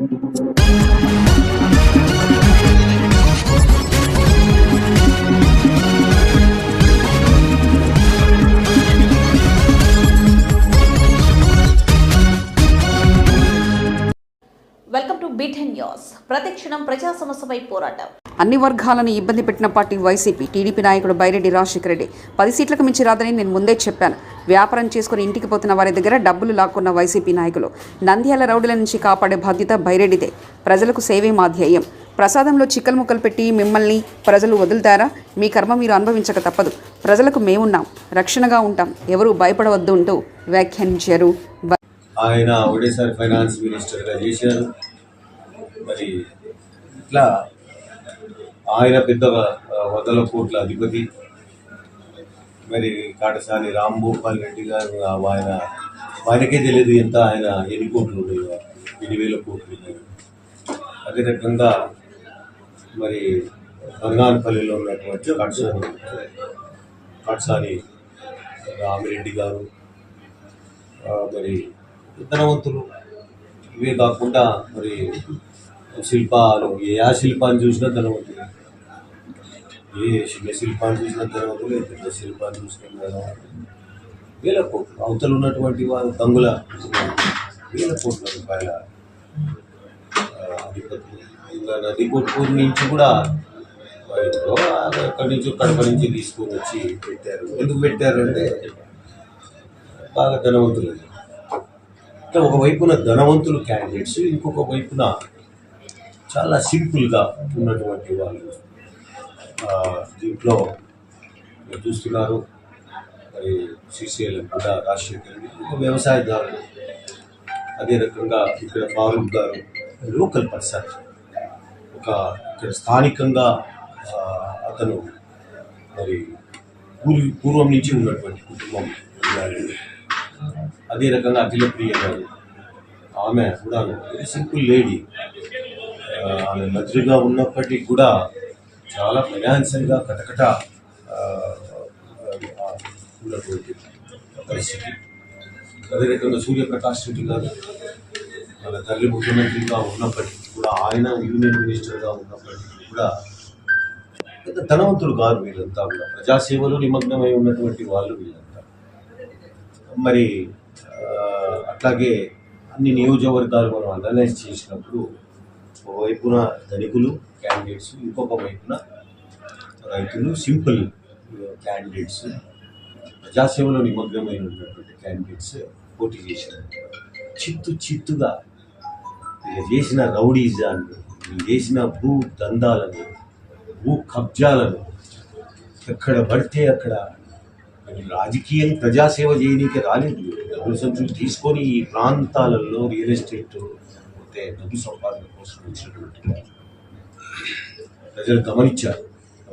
Thank you. Beaten news. ప్రతిక్షణం ప్రజా సమస్యపై పోరాటం. అన్ని వర్గాలను ఇబ్బంది పెట్టిన పార్టీ వైసీపీ టీడీపీ నాయకుడు బైరెడ్డి రాజశేఖర రెడ్డి పది సీట్లకు మించి రాదని నేను ముందే చెప్పాను. వ్యాపారం చేసుకుని ఇంటికి పోతున్న వారి దగ్గర డబ్బులు లాక్కున్న వైసీపీ నాయకులు నంద్యాల రౌడుల నుంచి కాపాడే బాధ్యత బైరెడ్డిదే. ప్రజలకు సేవే మా ధ్యేయం. ప్రసాదంలో చిక్కలు ముక్కలు పెట్టి మిమ్మల్ని ప్రజలు వదులుతారా? మీ కర్మ మీరు అనుభవించక తప్పదు. ప్రజలకు మేమున్నాం. రక్షణగా ఉంటాం. ఎవరూ భయపడవద్దు అంటూ వ్యాఖ్యానించారు ఆయన ఒకటేసారి ఫైనాన్స్ మినిస్టర్గా చేశారు. మరి ఇట్లా ఆయన పెద్ద వ- వందల కోట్ల అధిపతి. మరి కాటసాని రాంభూపాల్ రెడ్డి గారు ఆయన ఆయనకే తెలియదు ఎంత ఆయన ఎన్ని కోట్లు ఉన్నాయో ఎన్ని వేల కోట్లు ఉన్నాయో. అదే రకంగా మరి బంగాన్పల్లిలో ఉన్నటువంటి కాటసాని కాటసాని రామిరెడ్డి గారు మరి ధనవంతులు ఇవే కాకుండా మరి శిల్పాలు ఏ ఆ శిల్పాన్ని చూసినా ధనవంతులు ఏ చిన్న శిల్పాన్ని చూసినా ధనవంతులు ఏ పెద్ద శిల్పాన్ని చూసినా ధనవంతులు వేల కోట్లు అవతలు ఉన్నటువంటి వారు తంగుల వేల కోట్ల రూపాయల ఆ, ఇంకా నది కొట్టుకూరు నుంచి కూడా అక్కడి నుంచి కడప నుంచి తీసుకొని వచ్చి పెట్టారు. ఎందుకు పెట్టారు అంటే బాగా ధనవంతులు ఇట్లా ఒక వైపున ధనవంతులు క్యాండిడేట్స్ ఇంకొక వైపున చాలా సింపుల్గా ఉన్నటువంటి వాళ్ళు దీంట్లో చూస్తున్నారు. మరి సీసీఎల్ కూడా రాజశేఖర్ ఒక వ్యవసాయదారులు అదే రకంగా ఇక్కడ ఫారూక్ గారు లోకల్ పర్సన్. ఒక ఇక్కడ స్థానికంగా అతను మరి పూర్వ పూర్వం నుంచి ఉన్నటువంటి కుటుంబం అదే రకంగా అఖిలప్రియ గారు. ఆమె కూడా సింపుల్ లేడీ ఆమె మధ్యగా ఉన్నప్పటికీ కూడా చాలా ఫైనాన్షియల్గా కటకట ఉన్నటువంటి పరిస్థితి. అదే సూర్యప్రకాష్ రెడ్డి గారు వాళ్ళ తల్లి ముఖ్యమంత్రిగా ఉన్నప్పటికీ కూడా ఆయన యూనియన్ మినిస్టర్గా ఉన్నప్పటికీ కూడా పెద్ద ధనవంతులు కాదు వీళ్ళంతా కూడా. ప్రజాసేవలో నిమగ్నమై ఉన్నటువంటి వాళ్ళు వీళ్ళంతా. మరి అట్లాగే అన్ని నియోజకవర్గాలు మనం అనలైజ్ చేసినప్పుడు ఒకవైపున ధనికులు క్యాండిడేట్స్ ఇంకొక వైపున రైతులు సింపుల్ uh, క్యాండిడేట్స్ ప్రజాసేవలో నిమగ్నమైన ఉన్నటువంటి క్యాండిడేట్స్ పోటీ చేశారు. చిత్తు చిత్తుగా వీళ్ళు చేసిన రౌడీజాన్ని వీళ్ళు చేసిన భూ దందాలను భూ కబ్జాలను ఎక్కడ పడితే అక్కడ రాజకీయం ప్రజాసేవ చేయనీకి రాలేదు. డబ్బులు సంచులు తీసుకొని ఈ ప్రాంతాలలో రియల్ ఎస్టేట్ పోతే డబ్బు సంపాదన కోసం వచ్చినటువంటి ప్రజలు గమనించారు.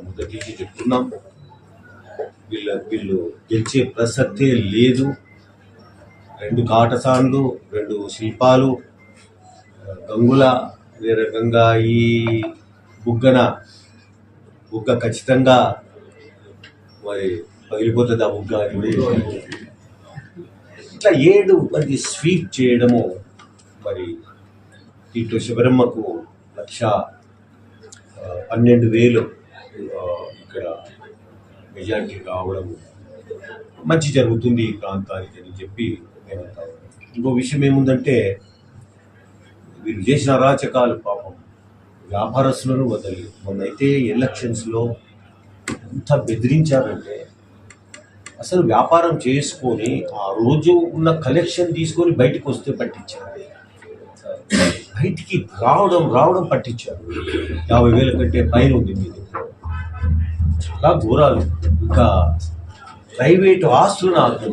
మొదటి చెప్తున్నాం. వీళ్ళ వీళ్ళు గెలిచే ప్రసక్తే లేదు. రెండు కాటసాన్లు రెండు శిల్పాలు గంగుల అదే రకంగా ఈ బుగ్గన బుగ్గ ఖచ్చితంగా మరి పగిలిపోతుంది ఆ బుగ్గ అని ఇట్లా ఏడు మరి స్వీప్ చేయడము మరి ఇటు శివరమ్మకు లక్ష పన్నెండు వేలు ఇక్కడ మెజార్టీ కావడం మంచి జరుగుతుంది ఈ ప్రాంతానికి అని చెప్పి నేను ఇంకో విషయం ఏముందంటే వీళ్ళు చేసిన అరాచకాలు పాపం వ్యాపారస్తులను వదలి. మొన్నైతే ఎలక్షన్స్లో ఎంత బెదిరించారంటే అసలు వ్యాపారం చేసుకొని ఆ రోజు ఉన్న కలెక్షన్ తీసుకొని బయటకు వస్తే పట్టించారు. బయటికి రావడం రావడం పట్టించారు. యాభై వేల కంటే పైన ఉంది మీ దగ్గర. చాలా ఘోరాలు. ఇంకా ప్రైవేట్ ఆస్తులు నాకు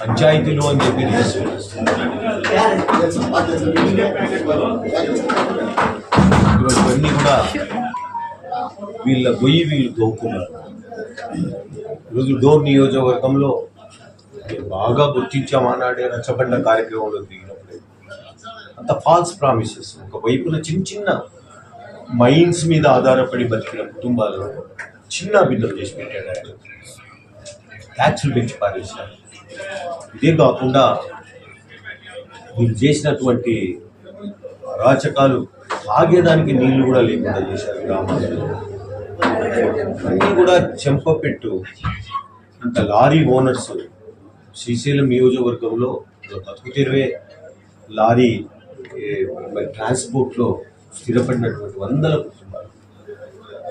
పంచాయతీలు అని చెప్పి ఇవన్నీ కూడా వీళ్ళ గొయ్యి వీళ్ళు దోక్కున్నారు ఈరోజు డోర్ నియోజకవర్గంలో బాగా గుర్తించామన్నాడే రచ్చబండ కార్యక్రమంలో దిగినప్పుడే అంత ఫాల్స్ ప్రామిసెస్ ఒక వైపున చిన్న చిన్న మైన్స్ మీద ఆధారపడి బతికిన కుటుంబాలను చిన్న బిల్లు చేసి పెట్టాడు ఆయన. ట్యాక్సులు పెంచి పారేశారు. ఇదే కాకుండా వీళ్ళు చేసినటువంటి అరాచకాలు తాగేదానికి నీళ్ళు కూడా లేకుండా చేశారు గ్రామాల్లో అన్నీ కూడా చెంపపెట్టు అంత లారీ ఓనర్స్ శ్రీశైలం నియోజకవర్గంలో బతుకు తెరువే లారీ మరి ట్రాన్స్పోర్ట్లో స్థిరపడినటువంటి వందల